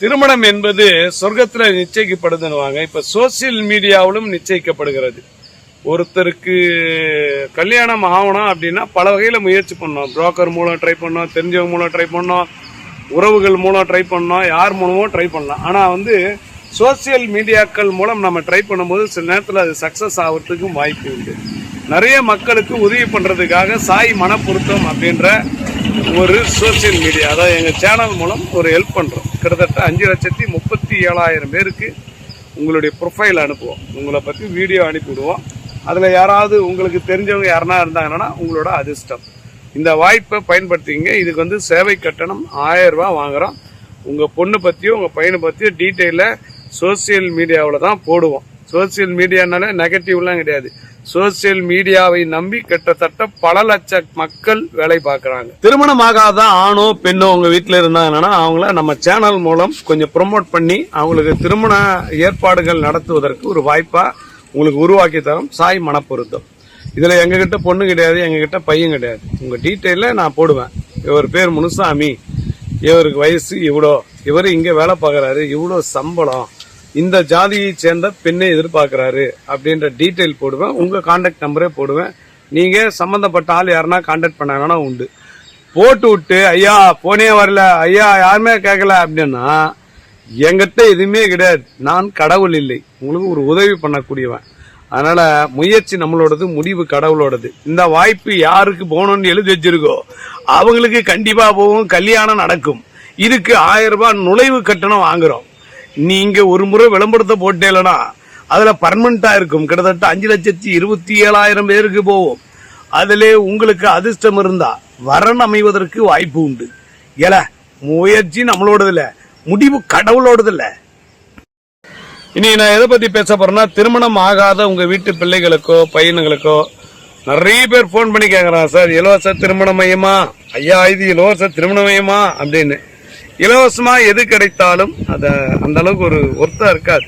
திருமணம் என்பது சொர்க்கத்தில் நிச்சயிக்கப்படுதுன்னுவாங்க. இப்ப சோசியல் மீடியாவிலும் நிச்சயிக்கப்படுகிறது. ஒருத்தருக்கு கல்யாணம் ஆகணும் அப்படின்னா பல வகையில முயற்சி பண்ணோம் புரோக்கர் மூலம் ட்ரை பண்ணோம் தெரிஞ்சவங்க மூலம் ட்ரை பண்ணோம் உறவுகள் மூலம் ட்ரை பண்ணோம் யார் மூலமோ ட்ரை பண்ணலாம். ஆனால் வந்து சோசியல் மீடியாக்கள் மூலம் நம்ம ட்ரை பண்ணும்போது சில நேரத்தில் அது சக்ஸஸ் ஆகிறதுக்கும் வாய்ப்பு உண்டு. நிறைய மக்களுக்கு உதவி பண்ணுறதுக்காக சாய் மனப்பொருத்தம் அப்படின்ற ஒரு சோசியல் மீடியா அதாவது எங்கள் சேனல் மூலம் ஒரு ஹெல்ப் பண்ணுறோம் கிட்டத்தட்ட அஞ்சு லட்சத்தி முப்பத்தி ஏழாயிரம் பேருக்கு உங்களுடைய ப்ரொஃபைல் அனுப்புவோம். உங்களை பற்றி வீடியோ அனுப்பிவிடுவோம். அதில் யாராவது உங்களுக்கு தெரிஞ்சவங்க யாருனா இருந்தாங்கன்னா உங்களோட அதிர்ஷ்டம். இந்த வாய்ப்பை பயன்படுத்திங்க இதுக்கு வந்து சேவை கட்டணம் ஆயிரம் வாங்குகிறோம் உங்கள் உங்க பொண்ணு பத்தியோ உங்கள் பையனை பற்றியும் டீட்டெயிலில் சோசியல் மீடியாவில் தான் போடுவோம். சோசியல் மீடியானாலே நெகட்டிவ்லாம் கிடையாது. சோசியல் மீடியாவை நம்பி கிட்டத்தட்ட பல லட்ச மக்கள் வேலை பார்க்கறாங்க. திருமணமாகாத ஆணோ பெண்ணோ உங்க வீட்டில் இருந்தாங்கன்னா அவங்கள நம்ம சேனல் மூலம் கொஞ்சம் ப்ரொமோட் பண்ணி அவங்களுக்கு திருமண ஏற்பாடுகள் நடத்துவதற்கு ஒரு வாய்ப்பா உங்களுக்கு உருவாக்கி தரும். சாய் மனப்பொருத்தம். இதுல எங்ககிட்ட பொண்ணு கிடையாது எங்ககிட்ட பையன் கிடையாது. உங்க டீட்டெயில நான் போடுவேன். இவர் பேர் முனுசாமி. இவருக்கு வயசு இவ்வளோ இவர் இங்கே வேலை பார்க்குறாரு. இவ்வளோ சம்பளம். இந்த ஜாதியை சேர்ந்த பெண்ணை எதிர்பார்க்கிறாரு அப்படின்ற டீட்டெயில் போடுவேன். உங்க கான்டாக்ட் நம்பரே போடுவேன். நீங்க சம்பந்தப்பட்ட ஆள் யாருன்னா கான்டாக்ட் பண்ணாங்கன்னா உண்டு. போட்டு விட்டு ஐயா போனே வரல. ஐயா யாருமே கேட்கல அப்படின்னா எங்கிட்ட எதுவுமே கிடையாது. நான் கடவுள் இல்லை. உங்களுக்கு ஒரு உதவி பண்ணக்கூடியவன். அதனால முயற்சி நம்மளோடது முடிவு கடவுளோடது. இந்த வாய்ப்பு யாருக்கு போகணும்னு எழுதி வச்சிருக்கோ அவங்களுக்கு கண்டிப்பா போகும். கல்யாணம் நடக்கும். இதுக்கு ஆயிரம் ரூபாய் நுழைவு கட்டணம் வாங்குறோம். நீங்க ஒரு முறை விளம்பரத்தை போட்டேலனா அதுல பர்மனண்டா இருக்கும். கிட்டத்தட்ட அஞ்சு லட்சத்தி இருபத்தி ஏழாயிரம் பேருக்கு போவோம் அதிலே உங்களுக்கு அதிர்ஷ்டம் இருந்தா வரன் அமைவதற்கு வாய்ப்பு உண்டு. ஏல முயற்சி நம்மளோடது இல்ல முடிவு கடவுளோடது இல்ல இனி நான் எதை பத்தி பேச போறேன்னா திருமணம் ஆகாத உங்க வீட்டு பிள்ளைகளுக்கோ பையனுங்களுக்கோ நிறைய பேர் ஃபோன் பண்ணி கேட்குறான் சார் இலவச திருமண மையமா? ஐயா இது இலவச திருமண மையமா? அப்படின்னு. இலவசமாக எது கிடைத்தாலும் அதை அந்த அளவுக்கு ஒரு ஒர்த்தாக இருக்காது.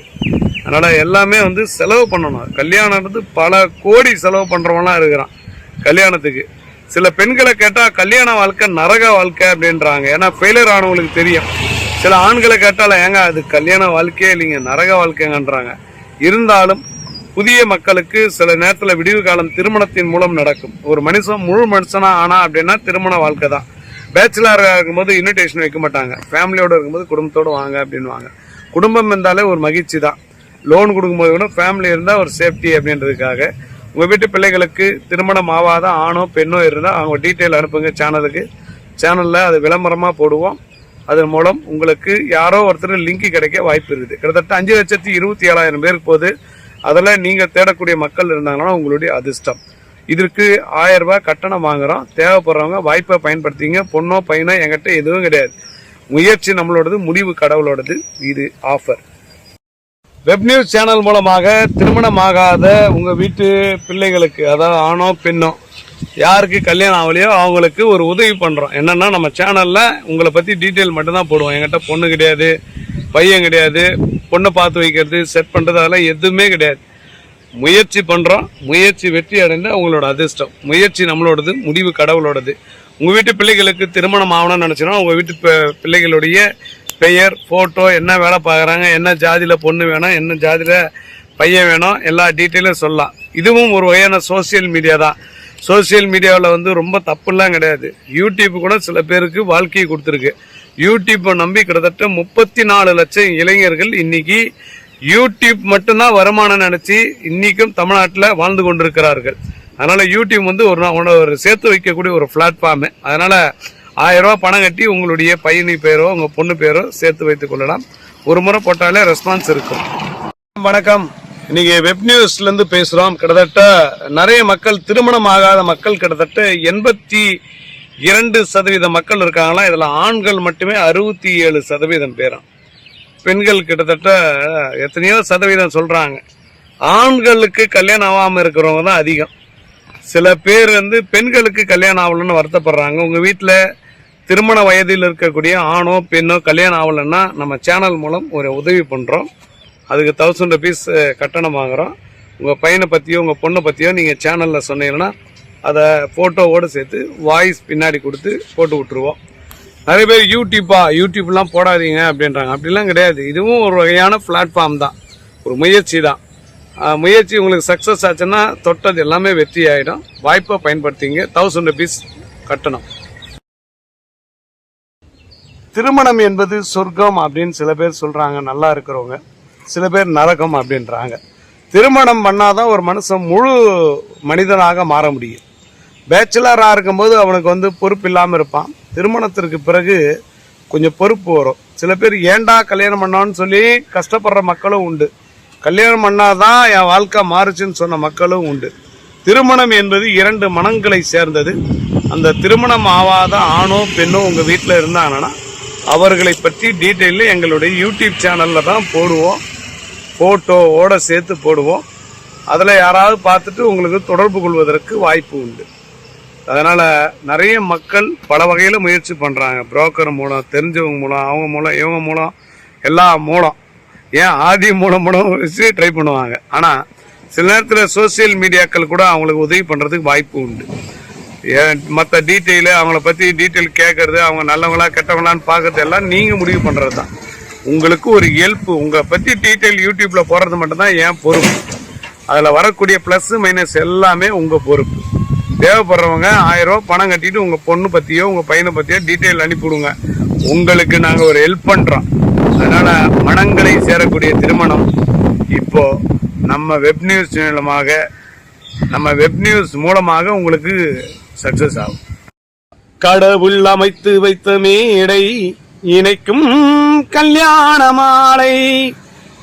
அதனால் எல்லாமே வந்து செலவு பண்ணணும். கல்யாணம் வந்து பல கோடி செலவு பண்ணுறவங்களாம் இருக்கிறான் கல்யாணத்துக்கு. சில பெண்களை கேட்டால் கல்யாண வாழ்க்கை நரக வாழ்க்கை அப்படின்றாங்க. ஏன்னா ஃபெயிலியர் ஆனவங்களுக்கு தெரியும். சில ஆண்களை கேட்டால ஏங்க அது கல்யாண வாழ்க்கையே இல்லைங்க நரக வாழ்க்கைங்கன்றாங்க. இருந்தாலும் புதிய மக்களுக்கு சில நேரத்தில் விடிவு காலம் திருமணத்தின் மூலம் நடக்கும். ஒரு மனுஷன் முழு மனுஷனா ஆனா அப்படின்னா திருமண வாழ்க்கை தான். பேச்சுலராக இருக்கும்போது இன்விடேஷன் வைக்க மாட்டாங்க. ஃபேமிலியோட இருக்கும்போது குடும்பத்தோட வாங்க அப்படின்வாங்க குடும்பம் இருந்தாலே ஒரு மகிழ்ச்சி தான். லோன் கொடுக்கும்போது கூட ஃபேமிலி இருந்தால் ஒரு சேஃப்டி அப்படின்றதுக்காக. உங்கள் வீட்டு பிள்ளைகளுக்கு திருமணம் ஆகாத ஆணோ பெண்ணோ இருந்தால் அவங்க டீட்டெயில் அனுப்புங்க சேனலுக்கு சேனலில் அது விளம்பரமாக போடுவோம். அதன் மூலம் உங்களுக்கு யாரோ ஒருத்தர் லிங்க் கிடைக்க வாய்ப்பு இருக்குது. கிட்டத்தட்ட அஞ்சு லட்சத்தி இருபத்தி ஏழாயிரம் பேருக்கு போது அதில் நீங்கள் தேடக்கூடிய மக்கள் இருந்தாங்கன்னா உங்களுடைய அதிர்ஷ்டம். இதற்கு ஆயிரம் ரூபாய் கட்டணம் வாங்குறோம். தேவைப்படுறவங்க வாய்ப்பை பயன்படுத்திங்க. பொண்ணோ பையனோ என்கிட்ட எதுவும் கிடையாது. முயற்சி நம்மளோடது முடிவு கடவுளோடது இது ஆஃபர் வெப் நியூஸ் சேனல் மூலமாக திருமணமாகாத உங்கள் வீட்டு பிள்ளைகளுக்கு அதாவது ஆணோ பெண்ணோ யாருக்கு கல்யாணம் ஆகலையோ அவங்களுக்கு ஒரு உதவி பண்ணுறோம் என்னன்னா நம்ம சேனலில் உங்களை பற்றி டீட்டெயில் மட்டும்தான் போடுவோம். என்கிட்ட பொண்ணு கிடையாது பையன் கிடையாது பொண்ணை பார்த்து வைக்கிறது செட் பண்ணுறது அதெல்லாம் எதுவுமே கிடையாது. முயற்சி பண்ணுறோம் முயற்சி வெற்றி அடைந்த உங்களோட அதிர்ஷ்டம். முயற்சி நம்மளோடது முடிவு கடவுளோடது. உங்கள் வீட்டு பிள்ளைகளுக்கு திருமணம் ஆகணும்னு நினச்சினா உங்கள் வீட்டு பி- பிள்ளைகளுடைய பெயர் ஃபோட்டோ என்ன வேலை பார்க்குறாங்க என்ன ஜாதியில் பொண்ணு வேணும் என்ன ஜாதியில் பையன் வேணும் எல்லா டீட்டெயிலும் சொல்லலாம். இதுவும் ஒரு வகையான சோசியல் மீடியா தான். சோசியல் மீடியாவில் வந்து ரொம்ப தப்புலாம் கிடையாது. யூடியூப் கூட சில பேருக்கு வாழ்க்கையை கொடுத்துருக்கு. யூடியூப்பை நம்பி கிட்டத்தட்ட முப்பத்தி நாலு லட்சம் இளைஞர்கள் இன்னைக்கு யூடியூப் மட்டும்தான் வருமானம் நினைச்சு இன்னைக்கும் தமிழ்நாட்டில் வாழ்ந்து கொண்டிருக்கிறார்கள். அதனால யூடியூப் வந்து ஒரு ஒரு சேர்த்து வைக்கக்கூடிய ஒரு பிளாட்ஃபார்மு அதனால ஆயிரம் ரூபா பணம் கட்டி உங்களுடைய பையனி பேரோ உங்க பொண்ணு பேரோ சேர்த்து வைத்துக் கொள்ளலாம். ஒரு முறை போட்டாலே ரெஸ்பான்ஸ் இருக்கும். வணக்கம். இன்னைக்கு வெப் நியூஸ்ல இருந்து பேசுறோம். கிட்டத்தட்ட நிறைய மக்கள் திருமணம் ஆகாத மக்கள் கிட்டத்தட்ட எண்பத்தி இரண்டு சதவீத மக்கள் இருக்காங்களா இதுல ஆண்கள் மட்டுமே அறுபத்தி ஏழு சதவீதம் பேரும். பெண்கள் கிட்டத்தட்ட எத்தனையோ சதவீதம் சொல்கிறாங்க ஆண்களுக்கு கல்யாணம் ஆகாமல் இருக்கிறவங்க தான் அதிகம். சில பேர் வந்து பெண்களுக்கு கல்யாணம் ஆகலன்னு வருத்தப்படுறாங்க. உங்கள் வீட்டில் திருமண வயதில் இருக்கக்கூடிய ஆணோ பெண்ணோ கல்யாணம் ஆகலைன்னா நம்ம சேனல் மூலம் ஒரு உதவி பண்ணுறோம் அதுக்கு தௌசண்ட் ருபீஸ் கட்டணம் வாங்குகிறோம் உங்கள் பையனை பற்றியோ உங்கள் பொண்ணை பற்றியோ நீங்கள் சேனலில் சொன்னீங்கன்னா அதை ஃபோட்டோவோடு சேர்த்து வாய்ஸ் பின்னாடி கொடுத்து போட்டு விட்ருவோம் நிறைய பேர் யூடியூப்பா யூடியூப்லாம் போடாதீங்க அப்படின்றாங்க. அப்படிலாம் கிடையாது. இதுவும் ஒரு வகையான பிளாட்ஃபார்ம் தான். ஒரு முயற்சி தான். முயற்சி உங்களுக்கு சக்ஸஸ் ஆச்சுன்னா தொட்டது எல்லாமே வெற்றி ஆகிடும் வாய்ப்பை பயன்படுத்திங்க. தௌசண்ட் ருபீஸ் கட்டணும். திருமணம் என்பது சொர்க்கம் அப்படின்னு சில பேர் சொல்கிறாங்க நல்லா இருக்கிறவங்க. சில பேர் நரகம் அப்படின்றாங்க. திருமணம் பண்ணாதான் ஒரு மனுஷன் முழு மனிதனாக மாற முடியும். பேச்சுலராக இருக்கும்போது அவனுக்கு வந்து பொறுப்பு இல்லாமல் இருப்பான். திருமணத்திற்கு பிறகு கொஞ்சம் பொறுப்பு வரும். சில பேர் ஏன்டா கல்யாணம் பண்ணான்னு சொல்லி கஷ்டப்படுற மக்களும் உண்டு. கல்யாணம் பண்ணாதான் என் வாழ்க்கை மாறுச்சுன்னு சொன்ன மக்களும் உண்டு. திருமணம் என்பது இரண்டு மனங்களை சேர்ந்தது. அந்த திருமணம் ஆவாத ஆணோ பெண்ணோ உங்கள் வீட்டில் இருந்தாங்கன்னா அவர்களை பற்றி டீட்டெயிலில் எங்களுடைய யூடியூப் சேனலில் தான் போடுவோம். ஃபோட்டோவோட சேர்த்து போடுவோம். அதில் யாராவது பார்த்துட்டு உங்களுக்கு தொடர்பு கொள்வதற்கு வாய்ப்பு உண்டு. அதனால் நிறைய மக்கள் பல வகையில் முயற்சி பண்ணுறாங்க புரோக்கர் மூலம் தெரிஞ்சவங்க மூலம் அவங்க மூலம் இவங்க மூலம் எல்லா மூலம். ஏன் ஆதி மூலம் மூலம் வச்சு ட்ரை பண்ணுவாங்க. ஆனால் சில நேரத்தில் சோஷியல் மீடியாக்கள் கூட அவங்களுக்கு உதவி பண்ணுறதுக்கு வாய்ப்பு உண்டு. மற்ற டீட்டெயிலு அவங்கள பற்றி டீட்டெயில் கேட்கறது அவங்க நல்லவங்களா கெட்டவங்களான்னு பார்க்கறது எல்லாம் நீங்கள் முடிவு பண்ணுறது தான் உங்களுக்கு ஒரு இயல்பு. உங்களை பற்றி டீட்டெயில் யூடியூப்பில் போடுறது மட்டும்தான் ஏன் பொறுப்பு. அதில் வரக்கூடிய ப்ளஸ்ஸு மைனஸ் எல்லாமே உங்கள் பொறுப்பு. தேவைப்படுறவங்க ஆயிரம் ரூபாய் பணம் கட்டிட்டு உங்கள் பொண்ணு பற்றியோ உங்கள் பையனை பற்றியோ டீட்டெயில் அனுப்பிவிடுங்க உங்களுக்கு நாங்கள் ஒரு ஹெல்ப் பண்ணுறோம் அதனால் மனங்களை சேரக்கூடிய திருமணம் இப்போ நம்ம வெப் நியூஸ் மூலமாக நம்ம வெப் நியூஸ் மூலமாக உங்களுக்கு சக்சஸ் ஆகும். கடவுள் அமைத்து வைத்த மேடை இணைக்கும் கல்யாண மாலை.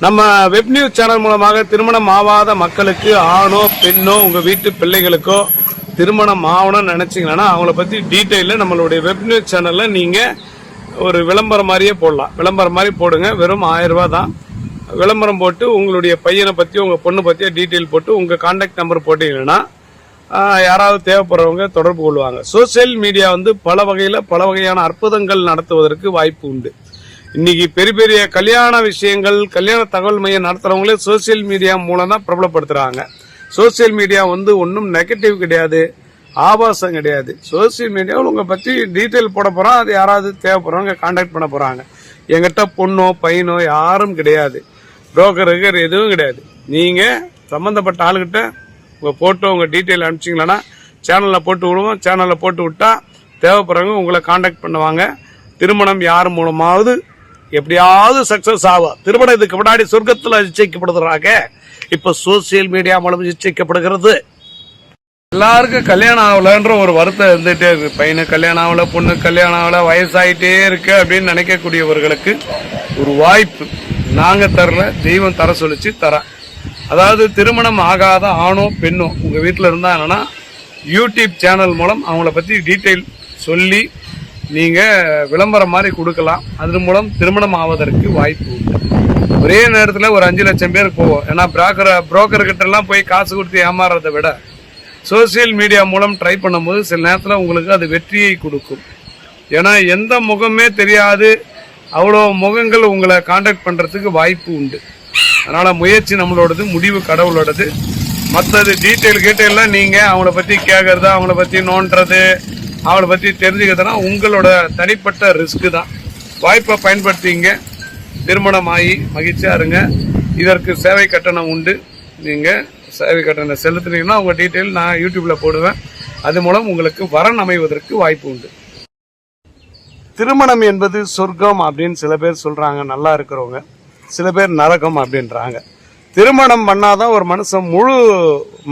நம்ம வெப் நியூஸ் சேனல் மூலமாக திருமணம் ஆவாத மக்களுக்கு ஆணோ பெண்ணோ உங்க வீட்டு பிள்ளைகளுக்கோ திருமணம் ஆகணும்னு நினைச்சீங்கன்னா அவங்கள பற்றி டீட்டெயிலில் நம்மளுடைய வெப் நியூஸ் சேனலில் நீங்கள் ஒரு விளம்பரம் மாதிரியே போடலாம். விளம்பரம் மாதிரி போடுங்க. வெறும் ஆயிரம் தான். விளம்பரம் போட்டு உங்களுடைய பையனை பற்றியோ உங்கள் பொண்ணு பற்றியோ டீட்டெயில் போட்டு உங்கள் கான்டாக்ட் நம்பர் போட்டிங்கன்னா யாராவது தேவைப்படுறவங்க தொடர்பு கொள்வாங்க. சோசியல் மீடியா வந்து பல வகையில் பல வகையான அற்புதங்கள் நடத்துவதற்கு வாய்ப்பு உண்டு. இன்னைக்கு பெரிய பெரிய கல்யாண விஷயங்கள் கல்யாண தகவல் மையம் நடத்துறவங்களே சோசியல் மீடியா மூலம் தான் பிரபலப்படுத்துறாங்க. சோசியல் மீடியா வந்து ஒன்றும் நெகட்டிவ் கிடையாது ஆபாசம் கிடையாது. சோசியல் மீடியாவில் உங்களை பற்றி டீட்டெயில் போட போகிறோம் அது யாராவது தேவைப்படுறவங்க காண்டாக்ட் பண்ண போகிறாங்க எங்கிட்ட பொண்ணோ பையனோ யாரும் கிடையாது. புரோக்கர் எதுவும் கிடையாது. நீங்கள் சம்மந்தப்பட்ட ஆளுகிட்ட உங்கள் ஃபோட்டோ உங்கள் டீட்டெயில் அனுப்பிச்சிங்களன்னா சேனலில் போட்டு விடுவோம். சேனலில் போட்டு விட்டா தேவைப்படுறவங்க உங்களை காண்டாக்ட் பண்ணுவாங்க. திருமணம் யார் மூலமாவது எப்படியாவது சக்ஸஸ் ஆகும் திருமணத்துக்கு முன்னாடி சொர்க்கத்தில் நிச்சயிக்கப்படுகிறாங்க இப்போ சோசியல் மீடியா மூலம் நிச்சயிக்கப்படுகிறது. எல்லாருக்கும் கல்யாணம் ஆகலன்ற ஒரு வருத்தம் இருந்துகிட்டே இருக்கு. பையனு கல்யாணம் ஆகல பொண்ணு கல்யாணம் ஆகல வயசாயிட்டே இருக்கு அப்படின்னு நினைக்கக்கூடியவர்களுக்கு ஒரு வாய்ப்பு நாங்க தரல தெய்வம் தர சொல்லிச்சு தர. அதாவது திருமணம் ஆகாத ஆணோ பெண்ணோ உங்க வீட்டில் இருந்தாங்கன்னா யூடியூப் சேனல் மூலம் அவங்கள பத்தி டீட்டெயில் சொல்லி நீங்க விளம்பரம் மாதிரி கொடுக்கலாம். அதன் மூலம் திருமணம் ஆவதற்கு வாய்ப்பு உண்டு. ஒரே நேரத்தில் ஒரு அஞ்சு லட்சம் பேர் போவோம். ஏன்னா புரோக்கர் புரோக்கர் கிட்ட எல்லாம் போய் காசு கொடுத்து ஏமாறுறதை விட சோஷியல் மீடியா மூலம் ட்ரை பண்ணும்போது சில நேரத்தில் உங்களுக்கு அது வெற்றியை கொடுக்கும். ஏன்னா எந்த முகமே தெரியாது. அவ்வளோ முகங்கள் உங்களை காண்டாக்ட் பண்ணுறதுக்கு வாய்ப்பு உண்டு. அதனால் முயற்சி நம்மளோடது முடிவு கடவுளோடது. மற்றது டீட்டெயில் கீட்டெயிலாம் நீங்கள் அவங்கள பற்றி கேட்கறது அவங்கள பற்றி நோண்டுறது அவளை பற்றி தெரிஞ்சுக்கிறதுனா உங்களோட தனிப்பட்ட ரிஸ்க்கு தான். வாய்ப்பை பயன்படுத்திங்க. திருமணம் ஆகி மகிழ்ச்சியா இருங்க. இதற்கு சேவை கட்டணம் உண்டு. நீங்கள் சேவை கட்டணம் செலுத்துனீங்கன்னா உங்கள் டீட்டெயில் நான் யூடியூப்பில் போடுவேன். அது மூலம் உங்களுக்கு வரன் அமைவதற்கு வாய்ப்பு உண்டு. திருமணம் என்பது சொர்க்கம் அப்படின்னு சில பேர் சொல்கிறாங்க நல்லா இருக்கிறவங்க. சில பேர் நரகம் அப்படின்றாங்க. திருமணம் பண்ணாதான் ஒரு மனுஷன் முழு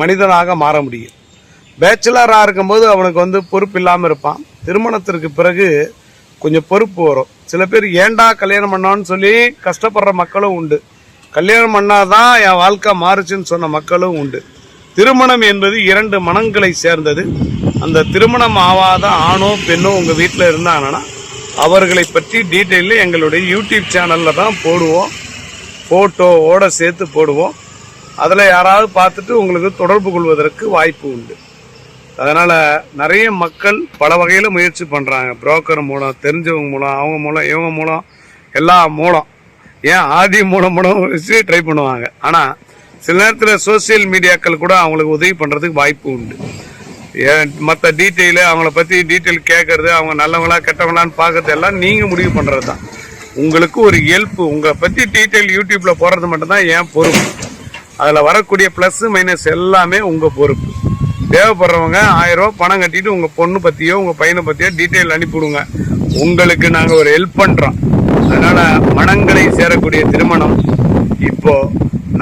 மனிதனாக மாற முடியும். பேச்சுலராக இருக்கும்போது அவனுக்கு வந்து பொறுப்பு இல்லாமல் இருப்பான். திருமணத்திற்கு பிறகு கொஞ்சம் பொறுப்பு வரும். சில பேர் ஏன்டா கல்யாணம் பண்ணான்னு சொல்லி கஷ்டப்படுற மக்களும் உண்டு. கல்யாணம் பண்ணாதான் என் வாழ்க்கை மாறுச்சுன்னு சொன்ன மக்களும் உண்டு. திருமணம் என்பது இரண்டு மனங்களை சேர்ந்தது. அந்த திருமணம் ஆவாத ஆணோ பெண்ணோ உங்கள் வீட்டில் இருந்தாங்கன்னா அவர்களை பற்றி டீட்டெயிலில் எங்களுடைய யூடியூப் சேனலில் தான் போடுவோம். ஃபோட்டோவோட சேர்த்து போடுவோம். அதில் யாராவது பார்த்துட்டு உங்களுக்கு தொடர்பு கொள்வதற்கு வாய்ப்பு உண்டு. அதனால நிறைய மக்கள் பல வகையில் முயற்சி பண்றாங்க. புரோக்கர் மூலம் தெரிஞ்சவங்க மூலம் அவங்க மூலம் இவங்க மூலம் எல்லா மூலம். ஏன் ஆதி மூலம் மூலம் வச்சு ட்ரை பண்ணுவாங்க. ஆனா சில நேரத்தில் சோஷியல் மீடியாக்கள் கூட அவங்களுக்கு உதவி பண்றதுக்கு வாய்ப்பு உண்டு. மற்ற டீட்டெயிலு அவங்கள பற்றி டீட்டெயில் கேட்கறது அவங்க நல்லவங்களா கெட்டவங்களான்னு பார்க்கறது எல்லாம் நீங்கள் முடிவு பண்ணுறது தான் உங்களுக்கு ஒரு ஹெல்ப் உங்களை பற்றி டீட்டெயில் யூடியூப்பில் போடுறது மட்டும்தான் ஏன் பொறுப்பு. அதில் வரக்கூடிய ப்ளஸ் மைனஸ் எல்லாமே உங்கள் பொறுப்பு. தேவைப்படுறவங்க ஆயிரம் ரூபா பணம் கட்டிட்டு உங்கள் பொண்ணு பற்றியோ உங்கள் பையனை பற்றியோ டீட்டெயில் அனுப்பிவிடுங்க உங்களுக்கு நாங்கள் ஒரு ஹெல்ப் பண்ணுறோம் அதனால் மனங்களை சேரக்கூடிய திருமணம் இப்போ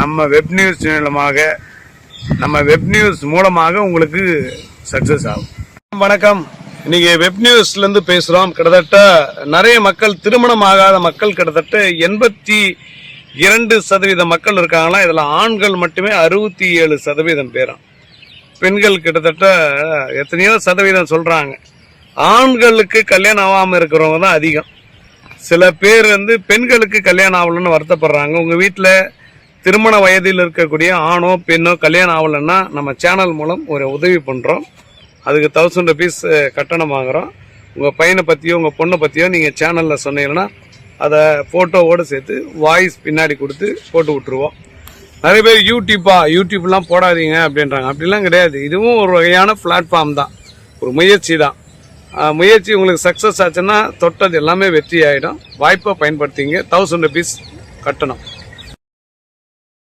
நம்ம வெப் நியூஸ் மூலமாக நம்ம வெப் நியூஸ் மூலமாக உங்களுக்கு சக்சஸ் ஆகும். வணக்கம். இன்னைக்கு வெப் நியூஸ்ல இருந்து பேசுறோம். கிட்டத்தட்ட நிறைய மக்கள் திருமணம் ஆகாத மக்கள் கிட்டத்தட்ட எண்பத்தி இரண்டு சதவீத மக்கள் இருக்காங்களா இதுல ஆண்கள் மட்டுமே அறுபத்தி ஏழு சதவீதம் பேரும் பெண்கள் கிட்டத்தட்ட எத்தனையோ சதவீதம் சொல்கிறாங்க ஆண்களுக்கு கல்யாணம் ஆகாமல் இருக்கிறவங்க தான் அதிகம். சில பேர் வந்து பெண்களுக்கு கல்யாணம் ஆகலன்னு வருத்தப்படுறாங்க. உங்கள் வீட்டில் திருமண வயதில் இருக்கக்கூடிய ஆணோ பெண்ணோ கல்யாணம் ஆகலைன்னா நம்ம சேனல் மூலம் ஒரு உதவி பண்ணுறோம் அதுக்கு தௌசண்ட் ருபீஸ் கட்டணம் வாங்குகிறோம் உங்கள் பையனை பற்றியோ உங்கள் பொண்ணை பற்றியோ நீங்கள் சேனலில் சொன்னீங்கன்னா அதை ஃபோட்டோவோடு சேர்த்து வாய்ஸ் பின்னாடி கொடுத்து போட்டு விட்ருவோம் நிறைய பேர் யூடியூப்பா யூடியூப்லாம் போடாதீங்க அப்படின்றாங்க. அப்படிலாம் கிடையாது. இதுவும் ஒரு வகையான பிளாட்ஃபார்ம் தான். ஒரு முயற்சி தான். முயற்சி உங்களுக்கு சக்ஸஸ் ஆச்சுன்னா தொட்டது எல்லாமே வெற்றி ஆகிடும் வாய்ப்பை பயன்படுத்திங்க. தௌசண்ட் ருபீஸ் கட்டணும்.